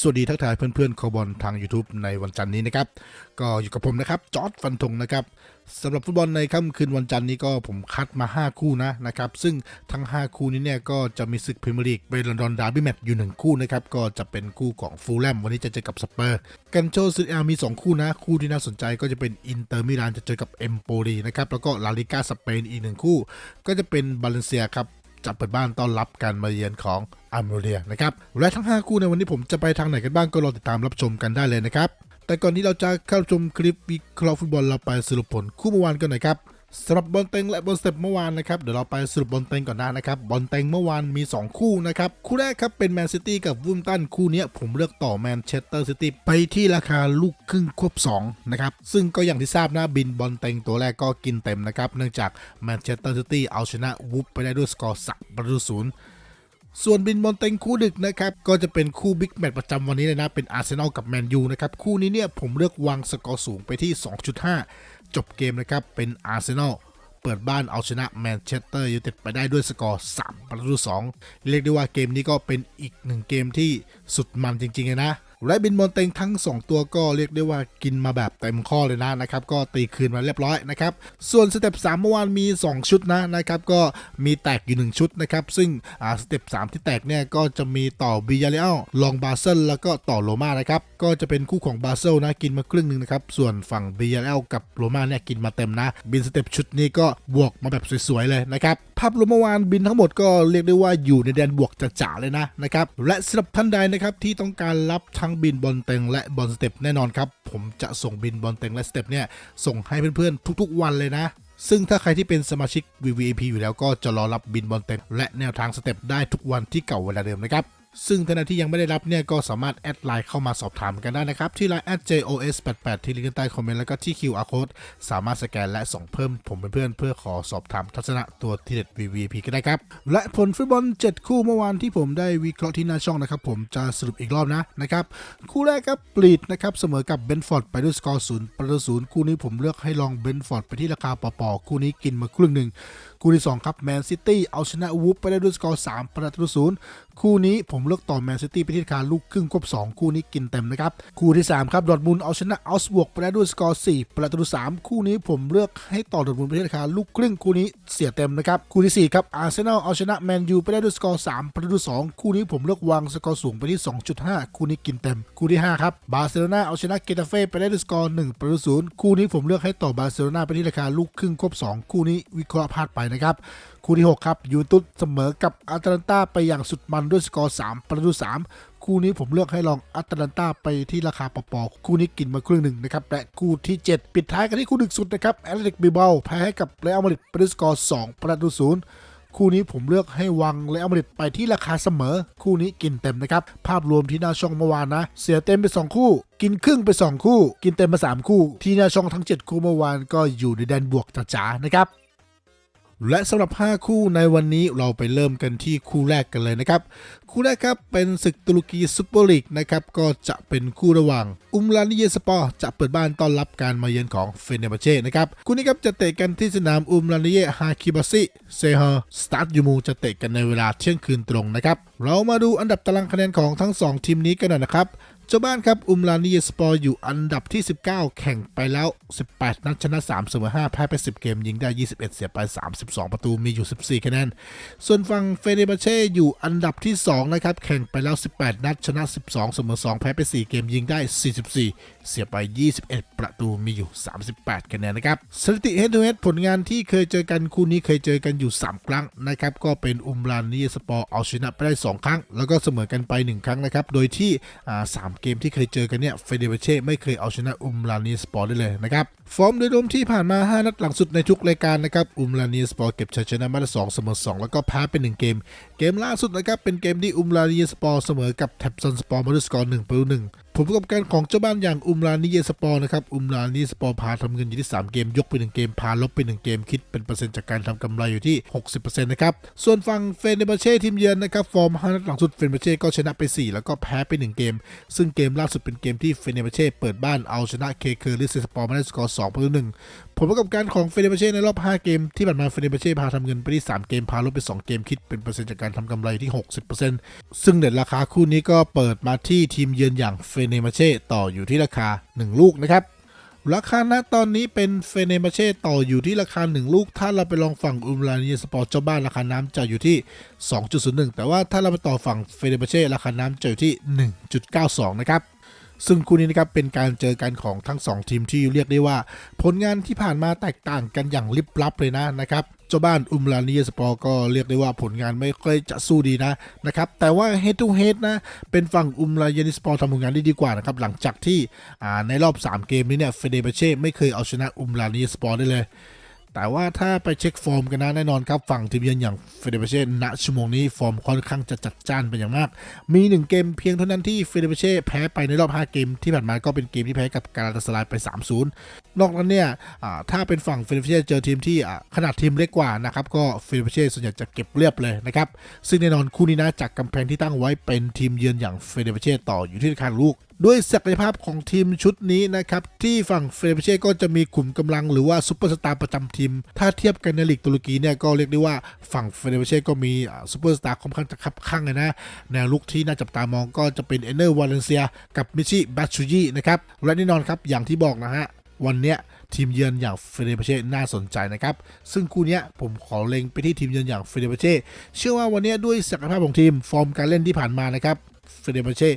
สวัสดีทักทายเพื่อนๆคอบอลทาง YouTube ในวันจันทร์นี้นะครับ ก็อยู่กับผมนะครับจอร์ดฟันธงนะครับสำหรับฟุตบอลในค่ำคืนวันจันทร์นี้ก็ผมคัดมา 5 คู่นะนะครับ ซึ่งทั้ง 5 คู่นี้เนี่ยก็จะมีศึกพรีเมียร์ลีกเป็นลอนดอนดาร์บี้แมตช์อยู่ 1 คู่นะครับ ก็จะเป็นคู่ของฟูลแลมวันนี้จะเจอกับสเปอร์กันโชซิอามี 2 คู่นะ คู่ที่น่าสนใจก็จะเป็นอินเตอร์มิลานจะเจอกับเอมโปลีนะครับแล้วก็ลาลิก้าสเปนอีกหนึ่งคู่ ก็จะเป็นบาเลนเซียครับ จะเปิดบ้านต้อนรับการมาเยือนของอาร์เมเรียนะครับและทั้ง 5 คู่ในวันนี้ผมจะไปทางไหนกันบ้างก็รอติดตามรับชมกันได้เลยนะครับแต่ก่อนที่เราจะเข้าชมคลิปวิเคราะห์ฟุตบอลเราไปสรุปผลคู่เมื่อวานกันหน่อยครับ สำหรับบอลเต็งและบอลสเต็ปเมื่อวานนะครับเดี๋ยวเราไปสรุปบอลเต็งก่อนหน้านะครับบอลเต็งเมื่อวานมี 2 คู่นะครับคู่แรกครับเป็นแมนซิตี้กับวูมตันคู่นี้ผมเลือกต่อแมนเชสเตอร์ซิตี้ไปที่ราคาลูกครึ่งควบ2นะครับซึ่งก็อย่างที่ทราบนะบินบอลเต็งตัวแรกก็กินเต็มนะครับเนื่องจากแมนเชสเตอร์ซิตี้เอาชนะวูฟไปได้ด้วยสกอร์สักประตูศูนย์ ส่วนบินบอลเต็งคู่ดึกนะครับก็จะเป็นคู่บิ๊กแมตช์ประจำวันนี้เลยนะ เป็นอาร์เซนอลกับแมนยูนะครับ คู่นี้เนี่ยผมเลือกวางสกอร์สูงไปที่ 2.5 จบเกมนะครับ เป็นอาร์เซนอลเปิดบ้านเอาชนะแมนเชสเตอร์ยูไนเต็ดไปได้ด้วยสกอร์ 3 ประตู2เรียกได้ว่าเกมนี้ก็เป็นอีกหนึ่งเกมที่สุดมันจริงๆเลยนะ และบินบอลเต็งทั้ง 2 ตัวก็เรียกได้ว่ากินมาแบบเต็มข้อเลยนะนะครับ ก็ตีคืนมาเรียบร้อยนะครับ ส่วนสเต็ป3เมื่อวานมี 2 ชุดนะนะครับ ก็มีแตกอยู่ 1 ชุดนะครับ ซึ่งอ่าสเต็ป3ที่แตกเนี่ยก็จะมีต่อบิยาเรอัลลองบาเซลแล้วก็ต่อโรมานะครับ ก็จะเป็นคู่ของบาเซลนะกินมาครึ่งหนึ่งนะครับ ส่วนฝั่งบิยาเรอัลกับโรมาเนี่ยกินมาเต็มนะ บินสเต็ปชุดนี้ก็บวกมาแบบสวยๆเลยนะครับ ภาพรวมเมื่อวานบินทั้งหมดก็เรียกได้ว่าอยู่ในแดนบวกจ๋าๆเลยนะนะครับ และสำหรับท่านใดนะครับที่ต้องการรับทั้งบินบอลเต็งและบอลสเต็ปแน่นอนครับ ผมจะส่งบินบอลเต็งและสเต็ปเนี่ยส่งให้เพื่อนๆทุก ๆ วันเลยนะซึ่งถ้าใครที่เป็นสมาชิก VVIP อยู่แล้วก็จะรอรับบินบอลเต็มและแนวทางสเต็ปได้ทุกวันที่เก่าเวลาเดิมนะครับ ซึ่งท่านที่ยังไม่ได้รับเนี่ยก็สามารถแอดไลน์เข้ามาสอบถามกันได้นะครับ ที่ไลน์ @jos88 ที่ลิงก์ใต้คอมเมนต์แล้วก็ที่ QR code สามารถสแกนและส่งเพิ่มผมเป็นเพื่อนเพื่อขอสอบถามทัศนะตัวที่เด็ด VVP ก็ได้ครับ และผลฟุตบอล 7 คู่เมื่อวานที่ผมได้วิเคราะห์ที่หน้าช่องนะครับ ผมจะสรุปอีกรอบนะนะครับคู่แรกครับปลีดนะครับเสมอกับเบนฟอร์ดไปด้วยสกอร์ศูนย์ประตูศูนย์คู่นี้ผมเลือกให้ลองเบนฟอร์ดไปที่ราคาปอๆคู่นี้กินมาครึ่งหนึ่ง คู่ที่ 2 ครับแมนซิตี้เอาชนะวูฟไปได้ด้วยสกอร์ 3 ประตูศูนย์คู่นี้ผมเลือกต่อแมนซิตี้ไปที่ราคาลูกครึ่งควบ 2 คู่นี้กินเต็มนะครับ คู่ที่ 3 ครับดอร์ทมุนเอาชนะอัลส์บวกไปได้ด้วยสกอร์ 4 ประตู3คู่นี้ผมเลือกให้ต่อดอร์ทมุนไปที่ราคาลูกครึ่งคู่นี้เสียเต็มนะครับ คู่ที่ 4 ครับอาร์เซนอลเอาชนะแมนยูไปได้ด้วยสกอร์ 3 ประตู2คู่นี้ผมเลือกวางสกอร์สูงไปที่ 2.5 คู่นี้กินเต็ม คู่ที่ 5 ครับบาร์เซโลนาเอาชนะเกตาเฟ่ไปได้ด้วยสกอร์ 1 ประตูศูนย์คู่นี้ผมเลือกให้ต่อบาร์เซโลนาไปที่ราคาลูกครึ่งควบ 2 คู่นี้วิเคราะห์พลาดไปนะครับ คู่ที่ 6 ครับยูเวนตุสเสมอกับอาตแลนตาไปอย่างสุดมันด้วยสกอร์3ประตู3คู่นี้ผมเลือกให้ลองอาตแลนตาไปที่ราคาปอๆคู่นี้กินมาครึ่งหนึ่งนะครับและคู่ที่ 7 ปิดท้ายกันที่คู่ดึกสุดนะครับแอตเลติกบิเบาแพ้ให้กับเรอัลมาดริดไปด้วยสกอร์2ประตูศูนย์คู่นี้ผมเลือกให้วังเรอัลมาดริดไปที่ราคาเสมอ คู่นี้กินเต็มนะครับ ภาพรวมที่หน้าช่องเมื่อวานนะ เสียเต็มไป 2 คู่ กินครึ่งไป 2 คู่ กินเต็มมา 3 คู่ ที่หน้าช่องทั้ง 7 คู่เมื่อวานก็อยู่ในแดนบวกจ๋าๆนะครับ และสำหรับ 5 คู่ในวันนี้เราไปเริ่มกันที่คู่แรกกันเลยนะครับ คู่แรกครับเป็นศึกตุรกีซุปเปอร์ลีกนะครับก็จะเป็นคู่ระหว่าง อุมลานิเยสปอร์จะเปิดบ้านต้อนรับการมาเยือนของเฟเนบาเช่นะครับคู่นี้ครับจะเตะกันที่สนามอุมลานิเยฮาคิบาซิเซฮอร์สตาร์ยูมูจะเตะกันในเวลาเที่ยงคืนตรงนะครับเรามาดูอันดับตารางคะแนนของทั้ง 2 ทีมนี้กันหน่อยนะครับ จ้าบ้านครับ อุมลานีสปอร์อยู่อันดับที่ 19 แข่งไปแล้ว 18 นัดชนะ 3 เสมอ 5 แพ้ไป 10 เกม ยิงได้ 21 เสียไป 32 ประตูมีอยู่ 14 คะแนน ส่วนฝั่งเฟเนบาเช่อยู่อันดับที่ 2 นะครับ แข่งไปแล้ว 18 นัดชนะ 12 เสมอ 2 แพ้ไป 4 เกม ยิงได้ 44 เสียไป 21 ประตูมีอยู่ 38 คะแนนนะครับ สถิติ head to head ผลงานที่เคยเจอกันคู่นี้เคยเจอกันอยู่ 3 ครั้งนะครับก็เป็นอุมลานีสปอร์เอาชนะไปได้ 2 ครั้ง แล้วก็เสมอกันไป 1 ครั้งนะครับโดยที่อ่าสามเกมที่เคยเจอกันเนี่ยเฟเดเบเช่ไม่เคยเอาชนะอุมลานีสปอร์ได้เลยนะครับ ฟอร์มโดยรวมที่ผ่านมา 5 นัดหลังสุดในทุกรายการนะครับ อุมลานีสปอร์เก็บชัยชนะมาได้2เสมอ2แล้วก็แพ้ไป1เกม เกมล่าสุดนะครับเป็นเกมที่อุมลานีสปอร์เสมอกับแท็บซันสปอร์มาด้วยสกอร์1ประตู1 ผลประกอบการของเจ้าบ้านอย่างอุมลานิเยสปอร์นะครับ อุมลานิสปอร์พาทำเงินอยู่ที่ 3 เกม ยกไป 1 เกม พาลบไป 1 เกม คิดเป็นเปอร์เซ็นต์จากการทำกำไรอยู่ที่ 60%นะครับ ส่วนฝั่งเฟเนบาเช่ทีมเยือนนะครับ ฟอร์ม5นัดหลังสุดเฟเนบาเช่ก็ชนะไป 4 แล้วก็แพ้ไป 1 เกม ซึ่งเกมล่าสุดเป็นเกมที่เฟเนบาเช่เปิดบ้านเอาชนะเคเคอร์ลิสสปอร์มาได้สกอร์2ประตู1 ผลประกอบการของเฟเดเบเช่ในรอบ 5 เกมที่ผ่านมาเฟเดเบเช่พาทำเงินไปที่ 3 เกม พาลบไป 2 เกมคิดเป็นเปอร์เซ็นต์จากการทำกำไรที่ 60%ซึ่งเด็ดราคาคู่นี้ก็เปิดมาที่ทีมเยือนอย่างเฟเนเบเช่ต่ออยู่ที่ราคา 1 ลูกนะครับราคาณตอนนี้เป็นเฟเนเบเช่ต่ออยู่ที่ราคา 1 ลูก ถ้าเราไปลองฝั่งอุมรานีสปอร์ตเจ้าบ้านราคาน้ำจะอยู่ที่ 2.01 แต่ว่าถ้าเราไปต่อฝั่งเฟเนเบเช่ราคาน้ำจะอยู่ที่ 1.92 นะครับ ซึ่งคู่นี้นะครับเป็นการเจอกันของทั้ง 2 ทีมที่เรียกได้ว่า ผลงานที่ผ่านมาแตกต่างกันอย่างลิบลับเลยนะนะครับเจ้าบ้านอุมรานีสปอร์ก็เรียกได้ว่าผลงานไม่ค่อยจะสู้ดีนะนะครับแต่ว่า head to head นะเป็นฝั่งอุมรานีสปอร์ทำผลงานได้ดีกว่านะครับหลังจากที่ในรอบ 3 เกมนี้เนี่ยเฟเดเบเช่ไม่เคยเอาชนะอุมรานีสปอร์ได้เลย แต่ว่าถ้าไปเช็คฟอร์มกันนะแน่นอนครับ ฝั่งทีมเยือนอย่างเฟเดเบเช่ณชั่วโมงนี้ฟอร์มค่อนข้างจะจัดจ้านเป็นอย่างมาก มี 1 เกมเพียงเท่านั้นที่เฟเดเบเช่แพ้ไปในรอบ 5 เกม ที่ผ่านมาก็เป็นเกมที่แพ้กับการาตาสลายไป 3-0 นอกนั้นเนี่ยถ้าเป็นฝั่งเฟเดเบเช่เจอทีมที่ขนาดทีมเล็กกว่านะครับก็เฟเดเบเช่ส่วนใหญ่จะเก็บเรียบเลยนะครับซึ่งแน่นอนคู่นี้นะจากกำแพงที่ตั้งไว้เป็นทีมเยือนอย่างเฟเดเบเช่ต่ออยู่ที่ราคาลูก ด้วยศักยภาพของทีมชุดนี้นะครับ ที่ฝั่งเฟรเบเช่ก็จะมีขุมกำลังหรือว่าซุปเปอร์สตาร์ประจำทีม ถ้าเทียบกันในลีกตุรกีเนี่ยก็เรียกได้ว่าฝั่งเฟรเบเช่ก็มีซุปเปอร์สตาร์ค่อนข้างจะคับข้างเลยนะ แนวลุกที่น่าจับตามองก็จะเป็นเอเนอร์วาเลนเซียกับมิชิบัตชูยีนะครับและแน่นอนครับอย่างที่บอกนะฮะวันเนี้ยทีมเยือนอย่างเฟเดเบเช่น่าสนใจนะครับ ซึ่งคู่เนี้ยผมขอเล็งไปที่ทีมเยือนอย่างเฟเดเบเช่เชื่อว่าวันนี้ด้วยศักยภาพของทีมฟอร์มการเล่นที่ผ่านมานะครับ เฟเดเบเช่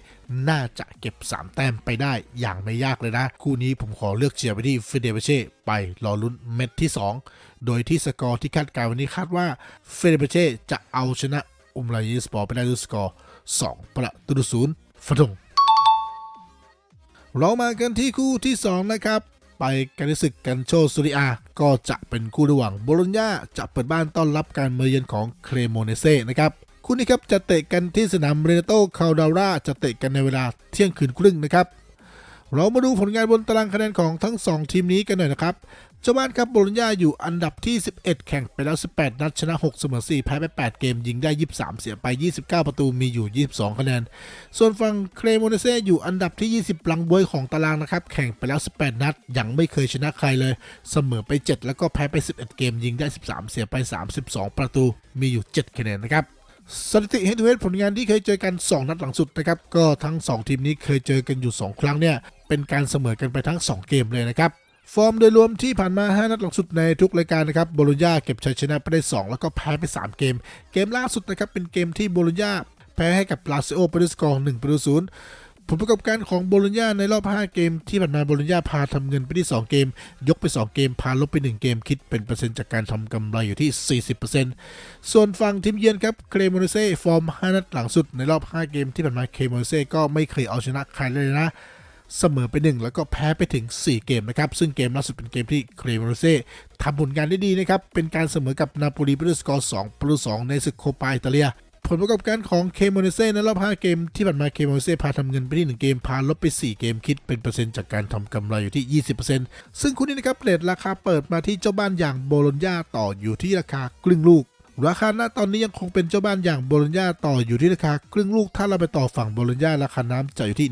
น่าจะเก็บ 3 แต้มไปได้อย่างไม่ยากเลยนะ คู่นี้ผมขอเลือกเชียร์ไปที่เฟเดเบเช่ไปรอลุ้นเม็ดที่ 2 โดยที่สกอร์ที่คาดการณ์วันนี้คาดว่าเฟเดเบเช่จะเอาชนะอุมรายีสปอร์ไปได้ด้วยสกอร์ 2 ประตูศูนย์ฟะทงเรามากันที่คู่ที่ 2 นะครับ ไปกันในศึกกันโชสุริอา ก็จะเป็นคู่ระหว่างโบโลญญาจะเปิดบ้านต้อนรับการมาเยือนของเครโมเนเซ่นะครับ คู่นี้ครับจะเตะกันที่สนามเรเนโตคาลดาร่าจะเตะกันในเวลาเที่ยงคืนครึ่งนะครับเรามาดูผลงานบนตารางคะแนนของทั้ง 2 ทีมนี้กันหน่อยนะครับเจ้าบ้านครับโบลญญาอยู่อันดับที่ 11 แข่งไปแล้ว 18 นัดชนะ 6 เสมอ 4 แพ้ไป 8 เกม ยิงได้ 23 เสียไป 29 ประตูมีอยู่ 22 คะแนน ส่วนฝั่งเครโมเนเซอยู่อันดับที่ 20 ลังบวยของตารางนะครับ แข่งไปแล้ว 18 นัด ยังไม่เคยชนะใครเลย เสมอไป 7 แล้วก็แพ้ไป 11 เกม ยิงได้ 13 เสียไป 32 ประตูมีอยู่ 7 คะแนนนะครับ สถิติเฮด o ูเฮดผลงานที่เคยเจอกัน 2 นัดหลังสุดนะครับ ก็ทั้ง 2 ทีมนี้เคยเจอกันอยู่ 2 ครั้งเนี่ย เป็นการเสมอกันไปทั้ง 2 เกมเลยนะครับ ฟอร์มโดยรวมที่ผ่านมา 5 นัดหลังสุดในทุกรายการนะครับโบโลญญาเก็บชัยชนะไปได้ 2 แล้วก็แพ้ไป 3 เกม เกมล่าสุดนะครับเป็นเกมที่โบโลญญาแพ้ให้กับลาซิโอไปด้วยสกอร์1ประตูศูนย์ ผลประกอบการของโบโลญญาในรอบ 5 เกม ที่ผ่านมาโบโลญญาพาทำเงินไปที่ 2 เกม ยกไป 2 เกม พาลบไป 1 เกม คิดเป็นเปอร์เซ็นต์จากการทำกำไรอยู่ที่ 40%ส่วนฝั่งทีมเยือนครับเครโมเนเซ่ฟอร์ม 5 นัดหลังสุดในรอบ 5 เกม ที่ผ่านมาเครโมเนเซ่ก็ไม่เคยเอาชนะใครเลยนะ เสมอไป 1 แล้วก็แพ้ไปถึง 4 เกมนะครับ ซึ่งเกมล่าสุดเป็นเกมที่เครโมเซ่ทำผลงานได้ดีนะครับ เป็นการเสมอกับนาโปลีไปด้วยสกอร์ 2 ประตู 2 ในศึกโคปาอิตาเลีย ผลประกอบการของเคมเนเซ่ในรอบ 5 เกมที่ผ่านมาเคมเนเซ่พาทำเงินไปที่ 1 เกม พาลบไป 4 เกมคิดเป็นเปอร์เซ็นต์จากการทำกำไรอยู่ที่ 20%ซึ่งคู่นี้นะครับเรทราคาเปิดมาที่เจ้าบ้านอย่างโบโลญญาต่ออยู่ที่ราคาครึ่งลูก ราคาณตอนนี้ยังคงเป็นเจ้าบ้านอย่างโบโลญญาต่ออยู่ที่ราคาครึ่งลูก ถ้าเราไปต่อฝั่งโบโลญญาราคาน้ำจะอยู่ที่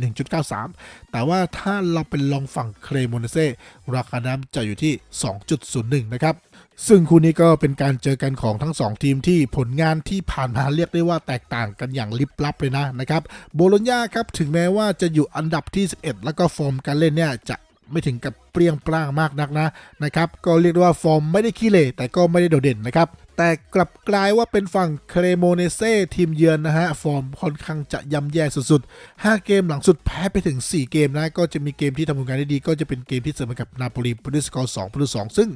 1.93 แต่ว่าถ้าเราเป็นลองฝั่งเครโมเนเซ่ราคาน้ำจะอยู่ที่ 2.01 นะครับ ซึ่งคู่นี้ก็เป็นการเจอกันของทั้ง 2 ทีมที่ผลงานที่ผ่านมาเรียกได้ว่าแตกต่างกันอย่างลิบลับเลยนะนะครับโบโลญญาครับถึงแม้ว่าจะอยู่อันดับที่ 11 แล้วก็ฟอร์มการเล่นเนี่ยจะ ไม่ถึงกับเปรี้ยงปร้างมากนักนะนะครับก็เรียกว่าฟอร์มไม่ได้ขี้เหร่แต่ก็ไม่ได้โดดเด่นนะครับแต่กลับกลายว่าเป็นฝั่งเครโมเนเซ่ทีมเยือนนะฮะ ฟอร์มค่อนข้างจะย่ำแย่สุดๆ 5 เกมหลังสุดแพ้ไปถึง 4 เกมนะ ก็จะมีเกมที่ทำผลงานได้ดี ก็จะเป็นเกมที่เสมอกับนาโปลีปด้วยสกอร์2ประตู2ซึ่ง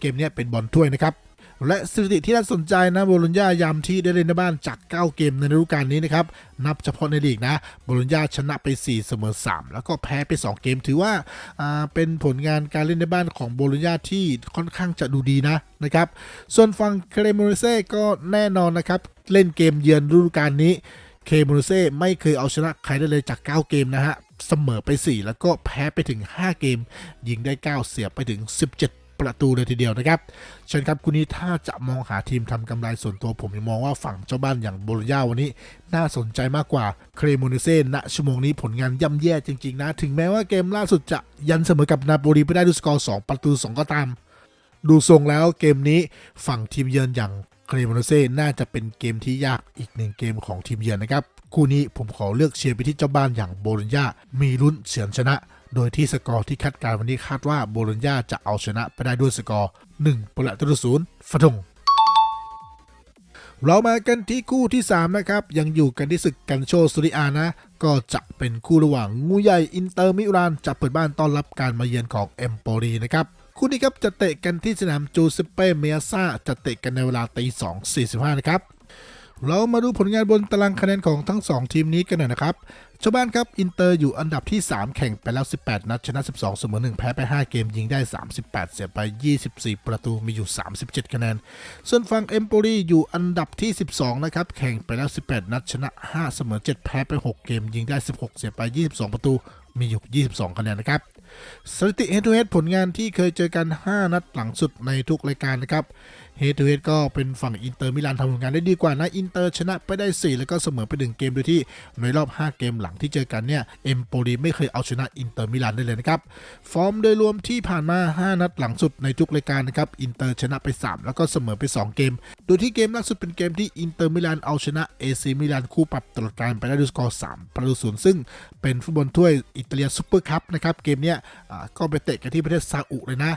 เกมนี้เป็นบอลถ้วยนะครับ และสถิติที่น่าสนใจนะโบโลญญายามที่ได้เล่นในบ้านจาก 9 เกมในฤดูกาลนี้นะครับ นับเฉพาะในลีกนะโบโลญญาชนะไป 4 เสมอ 3 แล้วก็แพ้ไป 2 เกม ถือว่าเป็นผลงานการเล่นในบ้านของโบโลญญาที่ค่อนข้างจะดูดีนะนะครับ ส่วนฝั่งเครโมเนเซ่ก็แน่นอนนะครับ เล่นเกมเยือนฤดูกาลนี้เคโมเนเซ่ไม่เคยเอาชนะใครได้เลยจาก 9 เกมนะฮะเสมอไป 4 แล้วก็แพ้ไปถึง 5 เกม ยิงได้ 9 เสียไปถึง 17 ประตูเลยทีเดียวนะครับเชิญครับคุณนี้ถ้าจะมองหาทีมทำกำไรส่วนตัวผมยังมองว่าฝั่งเจ้าบ้านอย่างโบลญาวันนี้ น่าสนใจมากกว่าเครโมเนเซ่ณชั่วโมงนี้ผลงานย่ำแย่จริง ๆ นะ ถึงแม้ว่าเกมล่าสุดจะยันเสมอกับนาโปลีไปได้ด้วยสกอร์2ประตู 2 ก็ตาม ดูทรงแล้วเกมนี้ฝั่งทีมเยือนอย่างเครโมโนเซ่น่าจะเป็นเกมที่ยากอีกหนึ่งเกมของทีมเยือนนะครับคู่นี้ผมขอเลือกเชียร์ไปที่เจ้าบ้านอย่างโบลญามีลุ้นเฉือนชนะ โดยที่สกอร์ที่คาดการวันนี้คาดว่าโบโลญญาจะเอาชนะไปได้ด้วยสกอร์1ประตูต่อศูนย์ฟะทงเรามากันที่คู่ที่ 3 นะครับ ยังอยู่กันที่ศึกกันโชสุริอานะ ก็จะเป็นคู่ระหว่างงูใหญ่อินเตอร์มิลานจะเปิดบ้านต้อนรับการมาเยือนของเอมโปรีนะครับคู่นี้ครับจะเตะกันที่สนามจูเซเป้เมียซาจะเตะกันในเวลาตี2 45นะครับเรามาดูผลงานบนตารางคะแนนของทั้ง 2 ทีมนี้กันหน่อยนะครับ ชาวบ้านครับ อินเตอร์อยู่อันดับที่ 3 แข่งไปแล้ว 18 นัด ชนะ 12 เสมอ 1 แพ้ไป 5 เกมยิงได้ 38 เสียไป 24 ประตูมีอยู่ 37 คะแนน ส่วนฝั่งเอมโปรีอยู่อันดับที่ 12 นะครับ แข่งไปแล้ว 18 นัด ชนะ 5 เสมอ 7 แพ้ไป 6 เกมยิงได้ 16 เสียไป 22 ประตูมีอยู่ 22 คะแนนนะครับสถิติ head to head ผลงานที่เคยเจอกัน 5 นัดหลังสุดในทุกรายการนะครับ head to head ก็เป็นฝั่งอินเตอร์มิลานทำผลงานได้ดีกว่านะอินเตอร์ชนะไปได้ 4 แล้วก็เสมอไป 1 เกมโดยที่ในรอบ 5 เกมหลังที่เจอกันเนี่ยเอมโปลีไม่เคยเอาชนะอินเตอร์มิลานได้เลยนะครับ ฟอร์มโดยรวมที่ผ่านมา 5 นัดหลังสุดในทุกรายการนะครับอินเตอร์ชนะไป 3 แล้วก็เสมอไป 2 เกม โดยที่เกมล่าสุดเป็นเกมที่อินเตอร์มิลานเอาชนะเอซีมิลานคู่ปรับตลอดการไปได้ด้วยสกอร์3ประตูศูนย์ซึ่งเป็นฟุตบอลถ้วยอิตาเลียซูเปอร์คัพนะครับเกมเนี้ยก็ไปเตะกันที่ประเทศซาอุเลยนะ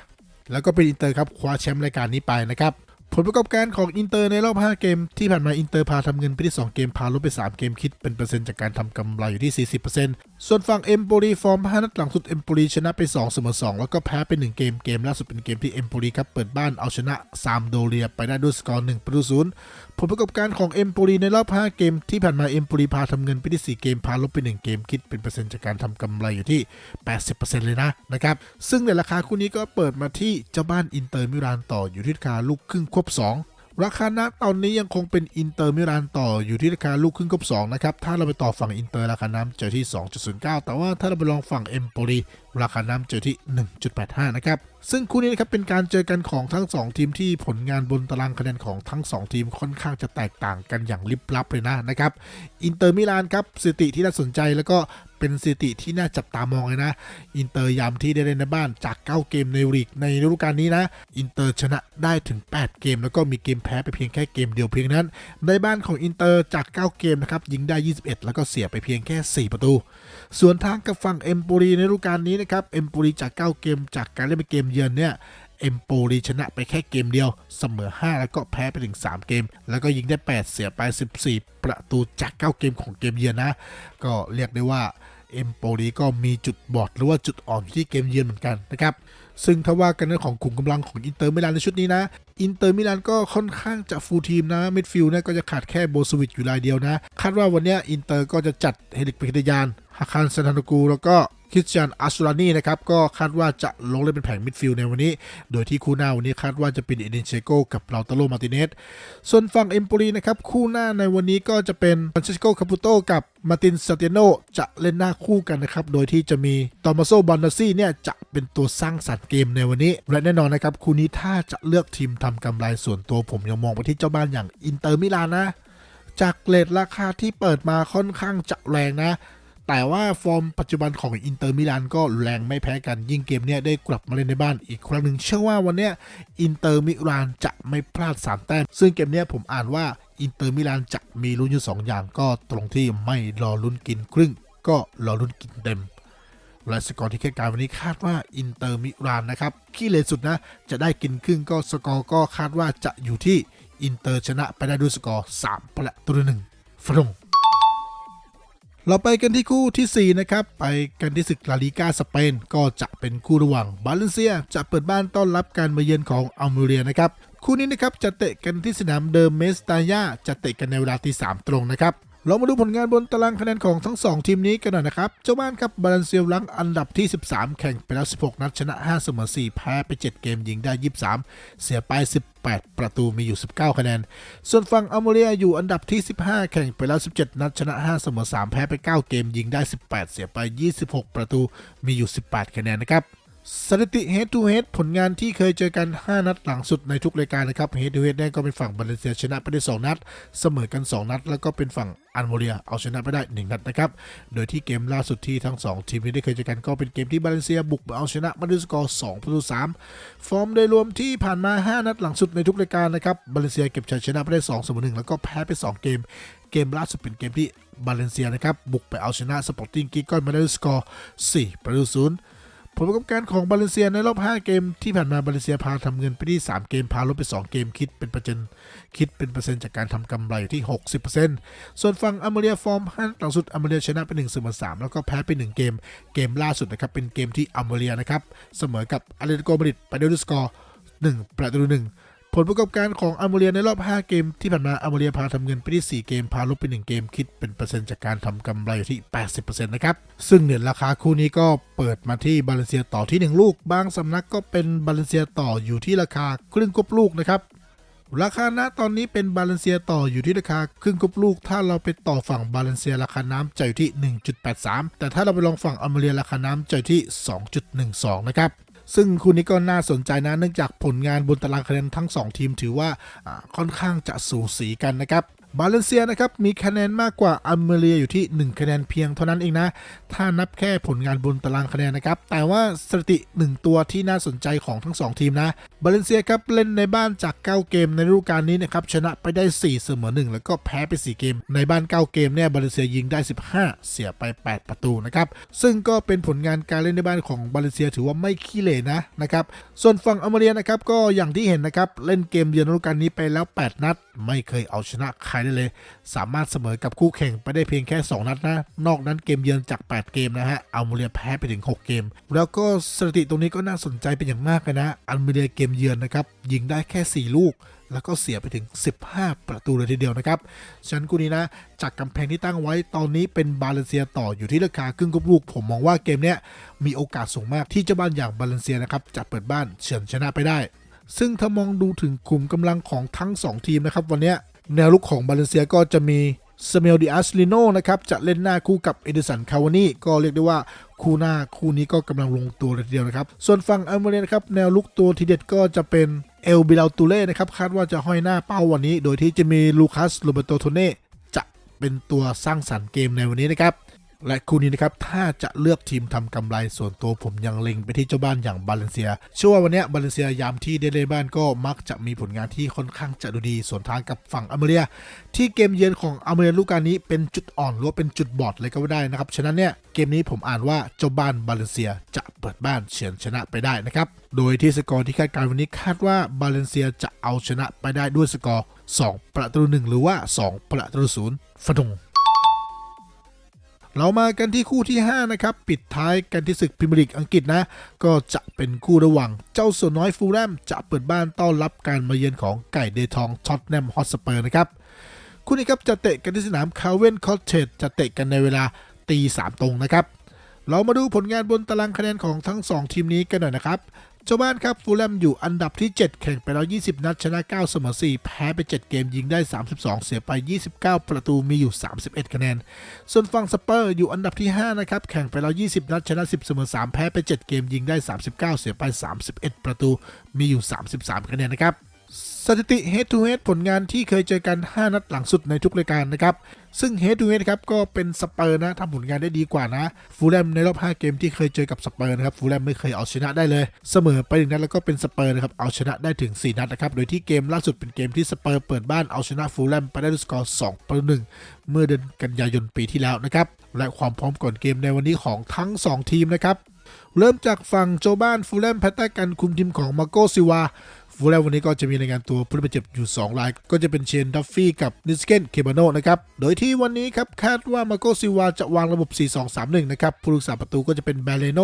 แล้วก็เป็นอินเตอร์ครับคว้าแชมป์รายการนี้ไปนะครับ ผลประกอบการของอินเตอร์ในรอบ 5 เกม ที่ผ่านมาอินเตอร์พาทำเงินไปที่ 2 เกม พาลบไป 3 เกมคิดเป็นเปอร์เซ็นต์จากการทำกำไรอยู่ที่ 40% ส่วนฝั่งเอมโปรีฟอร์ม5นัดหลังสุดเอมโปรีชนะไป2เสมอ2แล้วก็แพ้ไป 1 เกมเกมล่าสุดเป็นเกมที่เอมโปรีครับเปิดบ้านเอาชนะซามโดเรียไปได้ด้วยสกอร์1ประตูศูนย์ผลประกอบการของเอมโปรีในรอบ 5 เกมที่ผ่านมาเอมโปรีพาทำเงินไปที่4เกมพาลบไป 1 เกมคิดเป็นเปอร์เซ็นต์จากการทำกำไรอยู่ที่ 80%เลยนะนะครับซึ่งในราคาคู่นี้ก็เปิดมาที่เจ้าบ้านอินเตอร์มิลานต่ออยู่ที่ราคาลูกครึ่งควบ 2 ราคาณตอนนี้ยังคงเป็นอินเตอร์มิลานต่ออยู่ที่ราคาลูกครึ่งกบ2นะครับ ถ้าเราไปต่อฝั่งอินเตอร์ราคาน้ำเจอที่ 2.09 แต่ว่าถ้าเราไปลองฝั่งเอมโปรีราคาน้ำเจอที่ 1.85 นะครับ ซึ่งคู่นี้นะครับเป็นการเจอกันของทั้ง 2 ทีมที่ผลงานบนตารางคะแนนของทั้ง 2 ทีมค่อนข้างจะแตกต่างกันอย่างลิบลับเลยนะนะครับ อินเตอร์มิลานครับสถิติที่น่าสนใจแล้วก็ เป็นสถิติที่น่าจับตามองเลยนะ อินเตอร์ยามที่ได้เล่นในบ้านจาก 9 เกมในลีกในฤดูกาลนี้นะ อินเตอร์ชนะได้ถึง 8 เกม แล้วก็มีเกมแพ้ไปเพียงแค่เกมเดียวเพียงนั้น ในบ้านของอินเตอร์จาก 9 เกมนะครับยิงได้ 21 แล้วก็เสียไปเพียงแค่ 4 ประตู ส่วนทางกับฝั่งเอมโปรีในฤดูกาลนี้นะครับเอมโปรีจาก 9 เกม จากการเล่นเป็นเกมเยือนเนี่ยเอมโปรีชนะไปแค่เกมเดียว เสมอ 5 แล้วก็แพ้ไปถึง 3 เกม แล้วก็ยิงได้ 8 เสียไป 14 ประตูจาก 9 เกมของเกมเยือนนะ ก็เรียกได้ว่า เอมโปลีก็มีจุดบอดหรือว่าจุดอ่อนที่เกมเยือนเหมือนกันนะครับ ซึ่งถ้าว่ากันเรื่องของขุมกำลังของอินเตอร์มิลานในชุดนี้นะ อินเตอร์มิลานก็ค่อนข้างจะฟูลทีมนะมิดฟิลด์เนี่ยก็จะขาดแค่โบสวิตอยู่รายเดียวนะ คาดว่าวันนี้อินเตอร์ก็จะจัดเฮลิกปิกยานฮาคารซันทานกูแล้วก็ คริสเตียนอัสซูรานีนะครับก็คาดว่าจะลงเล่นเป็นแผงมิดฟิลด์ในวันนี้ โดยที่คู่หน้าวันนี้คาดว่าจะเป็นเอเดนเชโกกับลาตาโลมาติเนสส่วนฝั่งเอมโปรีนะครับคู่หน้าในวันนี้ก็จะเป็นฟรานซิสโกคาปูโตกับมาตินซาเตโนจะเล่นหน้าคู่กันนะครับ โดยที่จะมีตอมาโซบอนนาซี่เนี่ยจะเป็นตัวสร้างสรรค์เกมในวันนี้ และแน่นอนนะครับคู่นี้ถ้าจะเลือกทีมทำกำไรส่วนตัวผมยังมองไปที่เจ้าบ้านอย่างอินเตอร์มิลานนะ จากเลทราคาที่เปิดมาค่อนข้างจะแรงนะ แต่ว่าฟอร์มปัจจุบันของอินเตอร์มิลานก็แรงไม่แพ้กันยิ่งเกมเนี้ยได้กลับมาเล่นในบ้านอีกครั้งหนึ่งเชื่อว่าวันเนี้ยอินเตอร์มิลานจะไม่พลาด3แต้มซึ่งเกมเนี้ยผมอ่านว่าอินเตอร์มิลานจะมีลุ้นอยู่สองอย่างก็ตรงที่ไม่รอลุ้นกินครึ่ง ก็รอลุ้นกินเต็มและสกอร์ที่คาดการณ์วันนี้คาดว่าอินเตอร์มิลานนะครับขี้เลนสุดนะจะได้กินครึ่งก็สกอร์ก็คาดว่าจะอยู่ที่อินเตอร์ชนะไปได้ด้วยสกอร์3ประตูหนึ่งฟรง เราไปกันที่คู่ทีสี่ 4 นะครับ ไปกันที่ศึกลาลิก้าสเปน ก็จะเป็นคู่ระหว่างบาเลนเซีย จะเปิดบ้านต้อนรับการมาเยือนของอัลเมเรียนะครับ คู่นี้นะครับจะเตะกันที่สนามเดิมเมสตายาจะเตะกันในเวลาที่3ตรงนะครับ เรามาดูผลงานบนตารางคะแนนของทั้ง 2 ทีมนี้กันหน่อยนะครับ เจ้าบ้านครับบาเลนเซียลังอันดับที่ 13 แข่งไปแล้ว 16 นัดชนะ 5 เสมอ 4 แพ้ไป 7 เกมยิงได้ 23 เสียไป 18 ประตูมีอยู่ 19 คะแนน ส่วนฝั่งอัลเมเรียอยู่อันดับที่ 15 แข่งไปแล้ว 17 นัดชนะ 5 เสมอ 3 แพ้ไป 9 เกมยิงได้ 18 เสียไป 26 ประตูมีอยู่ 18 คะแนนนะครับ สถิติ head to head ผลงานที่เคยเจอกัน 5 นัดหลังสุดในทุกรายการนะครับ head to head เนี่ยก็เป็นฝั่งบาเลเซียชนะไปได้ 2 นัด เสมอกัน 2 นัด แล้วก็เป็นฝั่งอันโมเรียเอาชนะไปได้ 1 นัดนะครับ โดยที่เกมล่าสุดที่ทั้ง 2 ทีมนี้ได้เคยเจอกันก็เป็นเกมที่บาเลเซียบุกเอาชนะมาด้วยสกอร์2ประตู3ฟอร์มโดยรวมที่ผ่านมา 5 นัดหลังสุดในทุกรายการนะครับบาเลเซียเก็บชัยชนะไปได้ 2 เสมอ1แล้วก็แพ้ไป 2 เกม เกมล่าสุดเป็นเกมที่บาเลเซียนะครับบุกไปเอาชนะสปอร์ติ้งกิกกอนมาด้ด้วยสกอร์4ประตู0 ผลประกอบการของบาเลเซียในรอบ 5 เกมที่ผ่านมาบาเลเซียพาทำเงินไปที่ 3 เกมพาลบไป 2 เกมคิดเป็นเปอร์เซ็นต์คิดเป็นเปอร์เซ็นต์จากการทำกำไรอยู่ที่ 60%ส่วนฝั่งอเมเรียฟอร์ม5หลังสุดอเมเรียชนะไป1เสมอ3แล้วก็แพ้ไป 1 เกม เกมล่าสุดนะครับเป็นเกมที่อเมเรียนะครับเสมอกับอาเลติโกมาดริดไปด้วยสกอร์1ประตูหนึ่ง ผลประกอบการของอาร์โมเรียในรอบ 5 เกมที่ผ่านมาอาร์โมเรียพาทำเงินไปที่ 4 เกม พาลบไป 1 เกมคิดเป็นเปอร์เซ็นต์จากการทำกำไรอยู่ที่ 80%นะครับ ซึ่งเนี่ยราคาคู่นี้ก็เปิดมาที่บาเลนเซียต่อที่ 1 ลูก บางสำนักก็เป็นบาเลนเซียต่ออยู่ที่ราคาครึ่งกบลูกนะครับราคาณตอนนี้เป็นบาเลนเซียต่ออยู่ที่ราคาครึ่งกบลูก ถ้าเราไปต่อฝั่งบาเลนเซียราคาน้ำจะอยู่ที่ 1.83 แต่ถ้าเราไปลองฝั่งอาร์โมเรียราคาน้ำจะอยู่ที่ 2.12 นะครับ ซึ่งคู่นี้ก็น่าสนใจนะเนื่องจากผลงานบนตารางคะแนนทั้ง 2 ทีมถือว่าอ่าค่อนข้างจะสูสีกันนะครับ บาเลนเซียนะครับมีคะแนนมากกว่าอัมเมเรียอยู่ที่ 1 คะแนนเพียงเท่านั้นเองนะ ถ้านับแค่ผลงานบนตารางคะแนนนะครับ แต่ว่าสถิติ 1 ตัวที่น่าสนใจของทั้ง 2 ทีมนะ บาเลนเซียครับเล่นในบ้านจาก 9 เกมในฤดูกาลนี้นะครับ ชนะไปได้ 4 เสมอ 1 แล้วก็แพ้ไป 4 เกม ในบ้าน 9 เกมเนี่ยบาเลนเซียยิงได้ 15 เสียไป 8 ประตูนะครับ ซึ่งก็เป็นผลงานการเล่นในบ้านของบาเลนเซียถือว่าไม่ขี้เหร่นะนะครับ ส่วนฝั่งอเมเรียนะครับก็อย่างที่เห็นนะครับเล่นเกมเยือนฤดูกาลนี้ไปแล้ว 8 นัดไม่เคยเอาชนะใครได้เลย สามารถเสมอกับคู่แข่งไปได้เพียงแค่ 2 นัดนะ นอกนั้นเกมเยือนจาก 8 เกมนะฮะ อัลเมเรียแพ้ไปถึง 6 เกม แล้วก็สถิติตรงนี้ก็น่าสนใจเป็นอย่างมากเลยนะ อัลเมเรียเกมเยือนนะครับ ยิงได้แค่ 4 ลูก แล้วก็เสียไปถึง 15 ประตูเลยทีเดียวนะครับฉะนั้นกูนี้นะ จากกำแพงที่ตั้งไว้ตอนนี้เป็นบาเลนเซียต่ออยู่ที่ราคาครึ่งกบลูก ผมมองว่าเกมเนี้ยมีโอกาสสูงมากที่เจ้าบ้านอย่างบาเลนเซียนะครับจะเปิดบ้านเฉือนชนะไปได้ ซึ่งถ้ามองดูถึงกลุ่มกำลังของทั้ง 2 ทีมนะครับ วันนี้แนวลุกของบาเลนเซียก็จะมีสเมลดิอาสลิโนนะครับ จะเล่นหน้าคู่กับเอดิสันคาวานี่ก็เรียกได้ว่าคู่หน้าคู่นี้ก็กำลังลงตัวเลยทีเดียวนะครับ ส่วนฝั่งอัลเมเรียนครับ แนวลุกตัวทีเด็ดก็จะเป็นเอลบิลาตูเล่นะครับ คาดว่าจะห้อยหน้าเป้าวันนี้ โดยที่จะมีลูคัสโรเบโตโทเน่จะเป็นตัวสร้างสรรค์เกมในวันนี้นะครับ และคู่นี้นะครับถ้าจะเลือกทีมทำกำไรส่วนตัวผมยังเล็งไปที่เจ้าบ้านอย่างบาเลนเซีย เชื่อว่าวันนี้บาเลนเซียยามที่ได้เล่นบ้านก็มักจะมีผลงานที่ค่อนข้างจะดูดีส่วนทางกับฝั่งอเมเรียที่เกมเยือนของอเมเรียลูกการนี้เป็นจุดอ่อนหรือว่าเป็นจุดบอดเลยก็ว่าได้นะครับฉะนั้นเนี่ยเกมนี้ผมอ่านว่าเจ้าบ้านบาเลนเซียจะเปิดบ้านเฉือนชนะไปได้นะครับโดยที่สกอร์ที่คาดการณ์วันนี้คาดว่าบาเลนเซียจะเอาชนะไปได้ด้วยสกอร์2ประตูหนึ่งหรือว่า 2 ประตูศูนย์ฟันธง เรามากันที่คู่ที่ 5 นะครับ ปิดท้ายกันที่ศึกพรีเมียร์ลีกอังกฤษนะ ก็จะเป็นคู่ระหว่างเจ้าส่วนน้อยฟูลแลมจะเปิดบ้านต้อนรับการมาเยือนของไก่เดทองท็อตแนมฮอตสเปอร์นะครับคู่นี้ครับจะเตะกันที่สนามคาเวนคอ t เทจจะเตะกันในเวลาตีสามตรงนะครับ เรามาดูผลงานบนตารางคะแนนของทั้ง 2 ทีมนี้กันหน่อยนะครับ เจ้าบ้านครับฟูลแลมอยู่อันดับที่ 7 แข่งไปแล้ว 20 นัด ชนะ 9 เสมอ 4 แพ้ไป 7 เกมยิงได้ 32 เสียไป 29 ประตูมีอยู่ 31 คะแนน ส่วนฝั่งสเปอร์อยู่อันดับที่ 5 นะครับ แข่งไปแล้ว 20 นัด ชนะ 10 เสมอ 3 แพ้ไป 7 เกมยิงได้ 39 เสียไป 31 ประตูมีอยู่ 33 คะแนนนะครับ สถิติ head to head ผลงานที่เคยเจอกัน 5 นัดหลังสุดในทุกรายการนะครับ ซึ่ง head to head ครับก็เป็นสเปอร์นะทำผลงานได้ดีกว่านะ ฟูลแลมในรอบ 5 เกมที่เคยเจอกับสเปอร์นะครับ ฟูลแลมไม่เคยเอาชนะได้เลย เสมอไปหนึ่งนัดแล้วก็เป็นสเปอร์นะครับ เอาชนะได้ถึง 4 นัดนะครับ โดยที่เกมล่าสุดเป็นเกมที่สเปอร์เปิดบ้านเอาชนะฟูลแลมไปได้ด้วยสกอร์2ประตูหนึ่งเมื่อเดือนกันยายนปีที่แล้วนะครับ และความพร้อมก่อนเกมในวันนี้ของทั้ง 2 ทีมนะครับ เริ่มจากฝั่งโจบ้านฟูลแลมภายใต้การคุมทีมของมาโกซิวา ฟูลแลมวันนี้ก็จะมีรายงานตัวผู้ได้รับาดเจ็บอยู่ 2 ราย ก็จะเป็นเชนดัฟฟี่กับนิสเกนเคบาโนนะครับ โดยที่วันนี้ครับคาดว่ามาโกซิวาจะวางระบบ 4-2-3-1 นะครับ ผู้รักษาประตูก็จะเป็นแบเลโน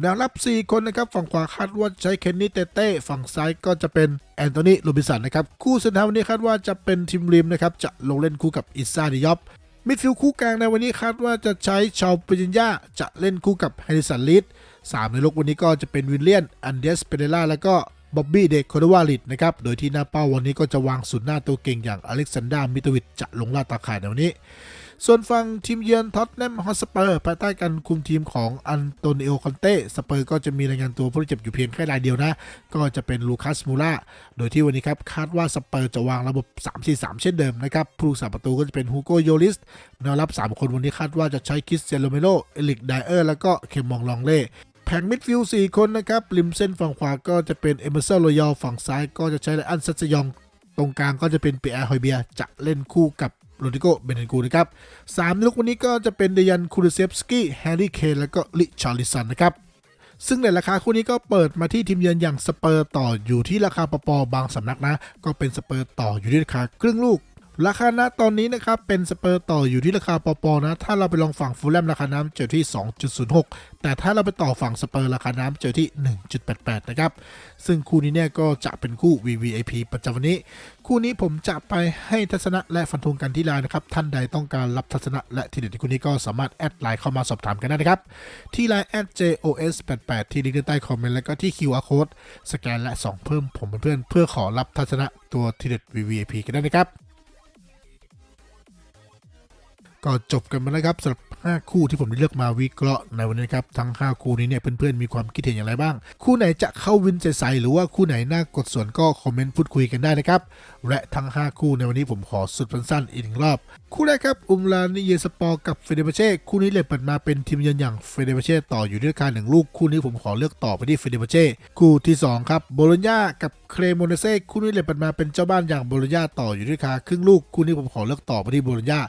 แนวรับ 4 คนนะครับ ฝั่งขวาคาดว่าใช้เคนนี่เตเต้ ฝั่งซ้ายก็จะเป็นแอนโทนีโรบิสันนะครับ คู่สุดท้ายวันนี้คาดว่าจะเป็นทีมริมนะครับ จะลงเล่นคู่กับอิซาดิยอปมิดฟิลด์คู่กลางในวันนี้คาดว่าจะใช้ชาวปิญญาจะเล่นคู่กับแฮริสันลิดสามในลกวันนี้ก็จะเป็นวิลเลียน อันเดสเปเนล่า แล้วก็ บ๊อบบี้เดคโคดวาลิดนะครับ โดยที่หน้าเป้าวันนี้ก็จะวางศูนย์หน้าตัวเก่งอย่างอเล็กซานดรามิโตวิชจะลงล่าตาข่ายในวันนี้ ส่วนฝั่งทีมเยือนท็อตแนมฮอสเปอร์ภายใต้การคุมทีมของอันโตนิโอคอนเต้สเปอร์ก็จะมีรายงานตัวผู้เจ็บอยู่เพียงแค่รายเดียวนะ ก็จะเป็นลูคัสมูล่าโดยที่วันนี้ครับคาดว่าสเปอร์จะวางระบบ 3-4-3 เช่นเดิมนะครับผู้รักษาประตูก็จะเป็นฮูโกโยลิสแนวรับ 3 คนวันนี้คาดว่าจะใช้คิสเซโรเมโลเอลิกไดเออร์แล้วก็เคมมองลองเล่ ผงมิดฟิลด์4คนนะครับริมเส้นฝั่งขวาก็จะเป็นเอเมอร์เซลโรยอลฝั่งซ้ายก็จะใช้ไลอันซัตซยอง ตรงกลางก็จะเป็นเปียร์ฮอยเบียจะเล่นคู่กับโรดิโกเบเนนกูนะครับสามลุกวันนี้ก็จะเป็นเดยันคูรเซฟสกี้แฮร์รี่เคนแล้วก็ลิชาร์ลิสันนะครับซึ่งในราคาคู่นี้ก็เปิดมาที่ทีมเยือนอย่างสเปอร์ต่ออยู่ที่ราคาปปบางสำนักนะ ก็เป็นสเปอร์ต่ออยู่ที่ราคาครึ่งลูก ราคาณตอนนี้นะครับเป็นสเปอร์ต่ออยู่ที่ราคาปปนะ ถ้าเราไปลองฝั่งฟูลแลมราคาน้ำเจอที่ 2.06 แต่ถ้าเราไปต่อฝั่งสเปอร์ราคาน้ำเจอที่ 1.88 นะครับ ซึ่งคู่นี้เนี่ยก็จะเป็นคู่ VVIP ประจำวันนี้ คู่นี้ผมจะไปให้ทัศนะและฟันธงกันที่ไลน์นะครับ ท่านใดต้องการรับทัศนะและทีเด็ดในคู่นี้ก็สามารถแอดไลน์เข้ามาสอบถามกันได้นะครับ ที่ไลน์ @jos88 ที่ลิงก์ด้นใต้คอมเมนต์แล้วก็ที่ QR code สแกนและส่องเพิ่มผมเป็นเพื่อนเพื่อขอรับทัศนะตัวทีเด็ด VVIP กันได้นะครับ ก็จบกันมาแล้วครับสำหรับ 5 คู่ที่ผมได้เลือกมาวิเคราะห์ในวันนี้ครับทั้ง 5 คู่นี้เนี่ยเพื่อนๆมีความคิดเห็นอย่างไรบ้าง คู่ไหนจะเข้าวินใจใสหรือว่าคู่ไหนน่ากดส่วนก็คอมเมนต์พูดคุยกันได้นะครับและทั้ง 5 คู่ในวันนี้ผมขอสุดสั้นๆอีกหนึ่งรอบ คู่แรกครับ อุมลานิเยสปอร์กับเฟเดเบเช่คู่นี้เลยเปิดมาเป็นทีมเยือนอย่างเฟเดเบเช่ต่ออยู่ด้วยการหนึ่งลูก คู่นี้ผมขอเลือกต่อไปที่เฟเดเบเช่คู่ที่ 2 ครับโบโลญญากับเครโมเนเซ่คู่นี้เลยเปิดมาเป็นเจ้าบ้านอย่างโบโลญญาต่ออยู่ด้วยคาครึ่งลูก คู่นี้ผมขอเลือกต่อไปที่โบโลญญา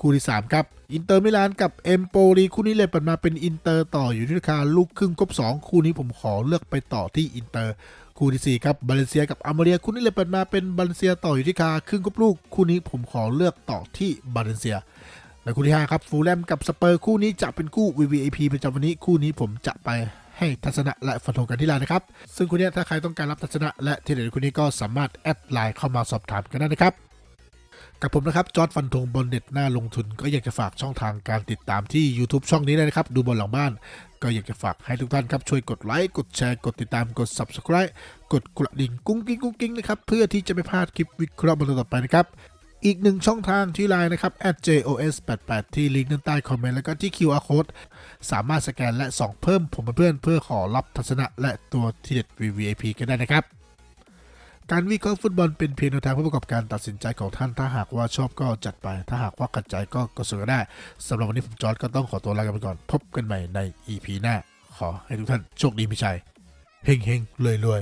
คู่ที่ 3 ครับอินเตอร์มิลานกับเอมโปลีคู่นี้เลยเปิดมาเป็นอินเตอร์ต่ออยู่ด้วยคาลูกครึ่งครบ2คู่นี้ผมขอเลือกไปต่อที่อินเตอร์ คู่ที่ 4 ครับบาเลเซียกับอามาเรียคู่นี้เลยเปิดมาเป็นบาเลเซียต่ออยู่ที่คาครึ่งกับลูกคู่นี้ผมขอเลือกต่อที่บาเลเซียและคู่ที่5ครับฟูลแลมกับสเปอร์คู่นี้จะเป็นคู่ VVIP ประจำวันนี้คู่นี้ผมจะไปให้ทัศนะและฟันธงกันที่ไลน์นะครับ ซึ่งคู่นี้ถ้าใครต้องการรับทัศนะและทีเด็ดคู่นี้ก็สามารถแอดไลน์เข้ามาสอบถามกันได้นะครับ กับผมนะครับ จอร์ดฟันธงบอลเน็ตหน้าลงทุน ก็อยากจะฝากช่องทางการติดตามที่ YouTube ช่องนี้เลยนะครับ ดูบอลหลังบ้าน ก็อยากจะฝากให้ทุกท่านครับ ช่วยกดไลค์กดแชร์กดติดตามกด Subscribe กดกระดิ่งกุ้งกิ้งกุ้งกิ้งนะครับ เพื่อที่จะไม่พลาดคลิปวิเคราะห์บอลต่อไปนะครับอีกหนึ่งช่องทางที่ไลน์นะครับ @jos88 ที่ลิงก์ด้านใต้คอมเมนต์แล้วก็ที่ QR code สามารถสแกนและส่องเพิ่มผมเพื่อนเพื่อขอรับทัศนะและตัวทีเด็ด VVIP กันได้นะครับ การวิเคราะห์ฟุตบอลเป็นเพียงแนวทางเพื่อประกอบการตัดสินใจของท่าน ถ้าหากว่าชอบก็จัดไป ถ้าหากว่าขัดใจก็กดสนได้สำหรับวันนี้ผมจอร์ดก็ต้องขอตัวลากันไปก่อน พบกันใหม่ใน EP หน้า ขอให้ทุกท่านโชคดีมีชัยเฮงเฮงรวยรวย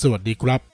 สวัสดีครับ